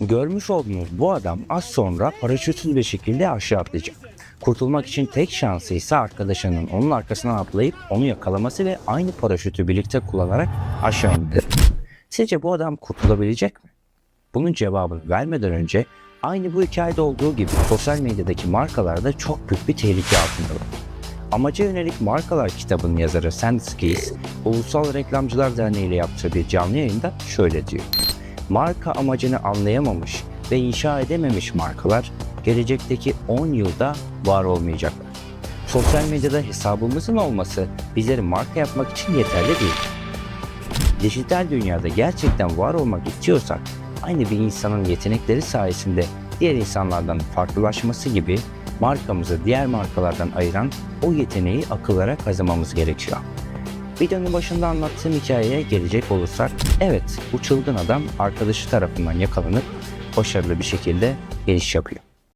Görmüş olduğunuz bu adam az sonra paraşütsüz bir şekilde aşağı atlayacak. Kurtulmak için tek şansı ise arkadaşının onun arkasına atlayıp onu yakalaması ve aynı paraşütü birlikte kullanarak aşağı indir. Sizce bu adam kurtulabilecek mi? Bunun cevabını vermeden önce aynı bu hikayede olduğu gibi sosyal medyadaki markalar da çok büyük bir tehlike altında. Amaca yönelik markalar kitabının yazarı Sandskis, Ulusal Reklamcılar Derneği ile yaptığı bir canlı yayında şöyle diyor. Marka amacını anlayamamış ve inşa edememiş markalar gelecekteki 10 yılda var olmayacaklar. Sosyal medyada hesabımızın olması bizleri marka yapmak için yeterli değil. Dijital dünyada gerçekten var olmak istiyorsak aynı bir insanın yetenekleri sayesinde diğer insanlardan farklılaşması gibi markamızı diğer markalardan ayıran o yeteneği akıllara kazımamız gerekiyor. Videonun başında anlattığım hikayeye gelecek olursak, evet bu çılgın adam arkadaşı tarafından yakalanıp başarılı bir şekilde geliş yapıyor.